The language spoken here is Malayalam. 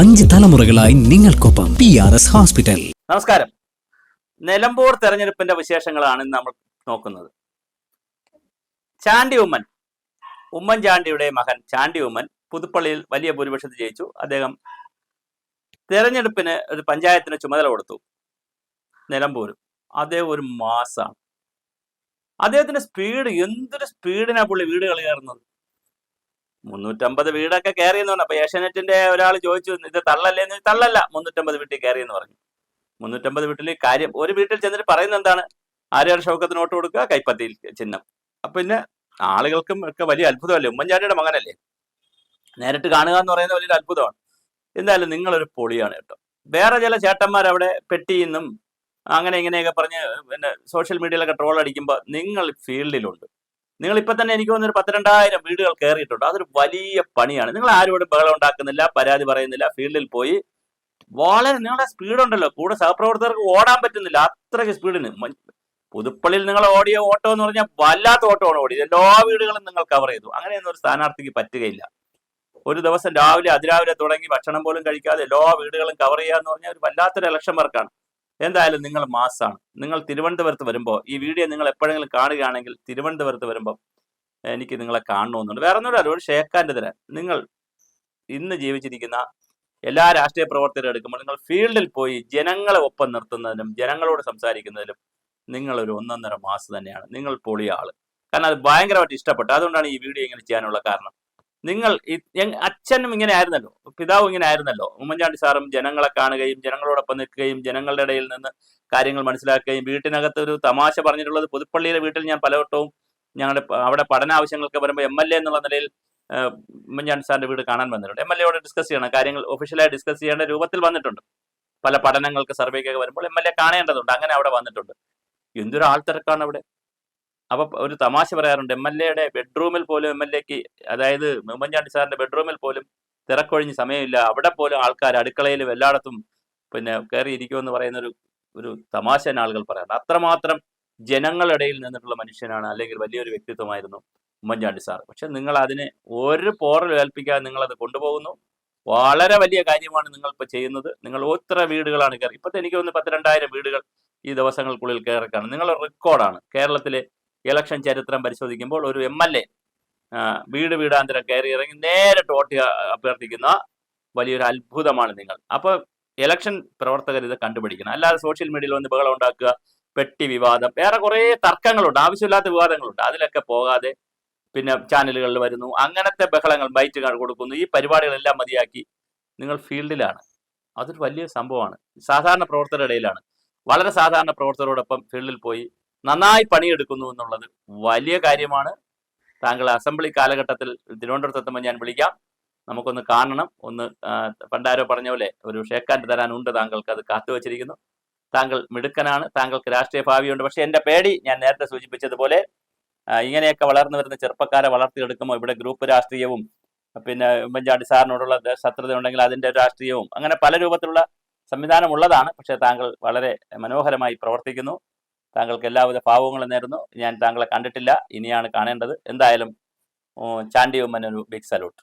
അഞ്ച് തലമുറകളായി നിങ്ങൾക്കൊപ്പം പി ആർ എസ് ഹോസ്പിറ്റൽ നമസ്കാരം. നിലമ്പൂർ തെരഞ്ഞെടുപ്പിന്റെ വിശേഷങ്ങളാണ് നമ്മൾ നോക്കുന്നത്. ചാണ്ടി ഉമ്മൻ. ഉമ്മൻചാണ്ടിയുടെ മകൻ ചാണ്ടി ഉമ്മൻ പുതുപ്പള്ളിയിൽ വലിയ ഭൂരിപക്ഷത്തിൽ ജയിച്ചു. അദ്ദേഹം തെരഞ്ഞെടുപ്പിന് ഒരു പഞ്ചായത്തിന് ചുമതല കൊടുത്തു. നിലമ്പൂർ അദ്ദേഹം ഒരു മാസാണ്. അദ്ദേഹത്തിന്റെ സ്പീഡ് എന്തൊരു സ്പീഡിനാ പുള്ളി വീടുകൾ കയറുന്നത്. മുന്നൂറ്റമ്പത് വീടൊക്കെ കയറി എന്ന് പറഞ്ഞു. അപ്പൊ ഏഷ്യാനെറ്റിന്റെ ഒരാൾ ചോദിച്ചു ഇത് തള്ളല്ലേ? എന്ന് തള്ളല്ല മുന്നൂറ്റമ്പത് വീട്ടിൽ കയറി എന്ന് പറഞ്ഞു. മുന്നൂറ്റമ്പത് വീട്ടിൽ കാര്യം ഒരു വീട്ടിൽ ചെന്നിട്ട് പറയുന്നത് എന്താണ്? ആരെയാണ് ഷൗക്കത്തിന് വോട്ട് കൊടുക്കുക കൈപ്പത്തിയിൽ ചിഹ്നം. അപ്പൊ പിന്നെ ആളുകൾക്കും ഒക്കെ വലിയ അത്ഭുതമല്ലേ? ഉമ്മൻചാണ്ടിയുടെ മകനല്ലേ? നേരിട്ട് കാണുക എന്ന് പറയുന്നത് വലിയൊരു അത്ഭുതമാണ്. എന്തായാലും നിങ്ങളൊരു പൊളിയാണ് കേട്ടോ. വേറെ ചില ചേട്ടന്മാർ അവിടെ പെട്ടിയെന്നും അങ്ങനെ ഇങ്ങനെയൊക്കെ പറഞ്ഞ് പിന്നെ സോഷ്യൽ മീഡിയയിലൊക്കെ ട്രോൾ അടിക്കുമ്പോൾ നിങ്ങൾ ഫീൽഡിലുണ്ട്. നിങ്ങൾ ഇപ്പൊ തന്നെ എനിക്ക് തോന്നുന്നു ഒരു പത്തിരണ്ടായിരം വീടുകൾ കയറിയിട്ടുണ്ട് അതൊരു വലിയ പണിയാണ്. നിങ്ങൾ ആരോടും ബഹളം ഉണ്ടാക്കുന്നില്ല പരാതി പറയുന്നില്ല ഫീൽഡിൽ പോയി വളരെ നിങ്ങളുടെ സ്പീഡ് ഉണ്ടല്ലോ. കൂടെ സഹപ്രവർത്തകർക്ക് ഓടാൻ പറ്റുന്നില്ല. അത്രയ്ക്ക് സ്പീഡിന് പുതുപ്പള്ളിയിൽ നിങ്ങൾ ഓടിയ ഓട്ടോ എന്ന് പറഞ്ഞാൽ വല്ലാത്ത ഓട്ടമാണ് ഓടിയത്. എല്ലാ വീടുകളും നിങ്ങൾ കവർ ചെയ്തു. അങ്ങനെയൊന്നും ഒരു സ്ഥാനാർത്ഥിക്ക് പറ്റുകയില്ല. ഒരു ദിവസം രാവിലെ അതിരാവിലെ തുടങ്ങി ഭക്ഷണം പോലും കഴിക്കാതെ എല്ലാ വീടുകളും കവർ ചെയ്യുക എന്ന് പറഞ്ഞാൽ ഒരു വല്ലാത്തൊരു ഇലക്ഷൻ വർക്കാണ് എന്തായാലും നിങ്ങൾ മാസാണ്. നിങ്ങൾ തിരുവനന്തപുരത്ത് വരുമ്പോൾ ഈ വീഡിയോ നിങ്ങൾ എപ്പോഴെങ്കിലും കാണുകയാണെങ്കിൽ തിരുവനന്തപുരത്ത് വരുമ്പോൾ എനിക്ക് നിങ്ങളെ കാണണമെന്നുണ്ട് വേറെ ഒന്നും അറിവ് ഷേക്കാന്റെ തരാൻ നിങ്ങൾ ഇന്ന് ജീവിച്ചിരിക്കുന്ന എല്ലാ രാഷ്ട്രീയ പ്രവർത്തകരും എടുക്കുമ്പോൾ നിങ്ങൾ ഫീൽഡിൽ പോയി ജനങ്ങളെ ഒപ്പം നിർത്തുന്നതിനും ജനങ്ങളോട് സംസാരിക്കുന്നതിലും നിങ്ങളൊരു ഒന്നൊന്നര മാസം തന്നെയാണ്. നിങ്ങൾ പൊളിയ ആൾ കാരണം അത് ഭയങ്കരമായിട്ട് ഇഷ്ടപ്പെട്ടു. അതുകൊണ്ടാണ് ഈ വീഡിയോ ഇങ്ങനെ ചെയ്യാനുള്ള കാരണം. നിങ്ങൾ അച്ഛനും ഇങ്ങനെ ആയിരുന്നല്ലോ പിതാവും ഇങ്ങനെ ആയിരുന്നല്ലോ. ഉമ്മൻചാണ്ടി സാറും ജനങ്ങളെ കാണുകയും ജനങ്ങളോടൊപ്പം നിൽക്കുകയും ജനങ്ങളുടെ ഇടയിൽ നിന്ന് കാര്യങ്ങൾ മനസ്സിലാക്കുകയും വീട്ടിനകത്ത് ഒരു തമാശ പറഞ്ഞിട്ടുള്ളത് പുതുപ്പള്ളിയിലെ വീട്ടിൽ ഞാൻ പലവട്ടവും ഞങ്ങളുടെ അവിടെ പഠന ആവശ്യങ്ങൾക്ക് വരുമ്പോൾ എം എൽ എ എന്നുള്ള നിലയിൽ ഉമ്മൻചാണ്ടി സാറിന്റെ വീട് കാണാൻ വന്നിട്ടുണ്ട്. എം എൽ എയോട് ഡിസ്കസ് ചെയ്യണം. കാര്യങ്ങൾ ഒഫീഷ്യലായി ഡിസ്കസ് ചെയ്യേണ്ട രൂപത്തിൽ വന്നിട്ടുണ്ട്. പല പഠനങ്ങൾക്ക് സർവേക്കൊക്കെ വരുമ്പോൾ എം എൽ എ കാണേണ്ടതുണ്ട്. അങ്ങനെ അവിടെ വന്നിട്ടുണ്ട്. എന്തൊരു ആൾത്തിരക്കാണ് അവിടെ? അപ്പൊ ഒരു തമാശ പറയാറുണ്ട്. എം എൽ എയുടെ ബെഡ്റൂമിൽ പോലും എം എൽ എക്ക് അതായത് ഉമ്മൻചാണ്ടി സാറിന്റെ ബെഡ്റൂമിൽ പോലും തിരക്കൊഴിഞ്ഞ് സമയമില്ല. അവിടെ പോലും ആൾക്കാർ അടുക്കളയിൽ എല്ലായിടത്തും പിന്നെ കയറിയിരിക്കുമെന്ന് പറയുന്ന ഒരു ഒരു തമാശ ആളുകൾ പറയാറുണ്ട്. അത്രമാത്രം ജനങ്ങളിടയിൽ നിന്നിട്ടുള്ള മനുഷ്യനാണ് അല്ലെങ്കിൽ വലിയൊരു വ്യക്തിത്വമായിരുന്നു ഉമ്മൻചാണ്ടി സാർ പക്ഷെ നിങ്ങൾ അതിനെ ഒരു പോറൽ ഏൽപ്പിക്കാതെ നിങ്ങളത് കൊണ്ടുപോകുന്നു. വളരെ വലിയ കാര്യമാണ് നിങ്ങൾ ഇപ്പോൾ ചെയ്യുന്നത്. നിങ്ങൾ എത്ര വീടുകളാണ് കയറി ഇപ്പോഴത്തെ എനിക്ക് തോന്നുന്നു പത്തിരണ്ടായിരം വീടുകൾ ഈ ദിവസങ്ങൾക്കുള്ളിൽ കയറിക്കാണ് നിങ്ങൾ റെക്കോർഡാണ് കേരളത്തിലെ ഇലക്ഷൻ ചരിത്രം പരിശോധിക്കുമ്പോൾ ഒരു എം എൽ എ വീട് വീടാന്തരം കയറി ഇറങ്ങി നേരിട്ട് വോട്ട് അഭ്യർത്ഥിക്കുന്ന വലിയൊരു അത്ഭുതമാണ് നിങ്ങൾ. അപ്പോൾ ഇലക്ഷൻ പ്രവർത്തകർ ഇത് കണ്ടുപിടിക്കണം. അല്ലാതെ സോഷ്യൽ മീഡിയയിൽ വന്ന് ബഹളം ഉണ്ടാക്കുക പെട്ടി വിവാദം വേറെ കുറേ തർക്കങ്ങളുണ്ട് ആവശ്യമില്ലാത്ത വിവാദങ്ങളുണ്ട്. അതിലൊക്കെ പോകാതെ പിന്നെ ചാനലുകളിൽ വരുന്നു. അങ്ങനത്തെ ബഹളങ്ങൾ ബൈറ്റ് കൊടുക്കുന്നു. ഈ പരിപാടികളെല്ലാം മതിയാക്കി നിങ്ങൾ ഫീൽഡിലാണ്. അതൊരു വലിയ സംഭവമാണ്. സാധാരണ പ്രവർത്തകരുടെ ഇടയിലാണ്. വളരെ സാധാരണ പ്രവർത്തകരോടൊപ്പം ഫീൽഡിൽ പോയി നന്നായി പണിയെടുക്കുന്നു എന്നുള്ളത് വലിയ കാര്യമാണ്. താങ്കൾ അസംബ്ലി കാലഘട്ടത്തിൽ തിരുവനന്തപുരത്ത് എത്തുമ്പോൾ ഞാൻ വിളിക്കാം. നമുക്കൊന്ന് കാണണം. ഒന്ന് പണ്ടാരോ പറഞ്ഞ പോലെ ഒരു ഷേക്കാൻഡ് തരാനുണ്ട് താങ്കൾക്ക്. അത് കാത്തുവച്ചിരിക്കുന്നു താങ്കൾ മിടുക്കനാണ്. താങ്കൾക്ക് രാഷ്ട്രീയ ഭാവിയുണ്ട്. പക്ഷേ എന്റെ പേടി ഞാൻ നേരത്തെ സൂചിപ്പിച്ചതുപോലെ ഇങ്ങനെയൊക്കെ വളർന്നു വരുന്ന ചെറുപ്പക്കാരെ വളർത്തിയെടുക്കുമ്പോൾ ഇവിടെ ഗ്രൂപ്പ് രാഷ്ട്രീയവും പിന്നെ ഉമ്മൻചാണ്ടി സാറിനോടുള്ള ശത്രുത ഉണ്ടെങ്കിൽ അതിന്റെ രാഷ്ട്രീയവും അങ്ങനെ പല രൂപത്തിലുള്ള സംവിധാനം ഉള്ളതാണ്. പക്ഷേ താങ്കൾ വളരെ മനോഹരമായി പ്രവർത്തിക്കുന്നു. താങ്കൾക്ക് എല്ലാവിധ ഭാവങ്ങളും നേരുന്നു. ഞാൻ താങ്കളെ കണ്ടിട്ടില്ല. ഇനിയാണ് കാണേണ്ടത്. എന്തായാലും ചാണ്ടിയമ്മനൊരു ബിഗ് സല്യൂട്ട്.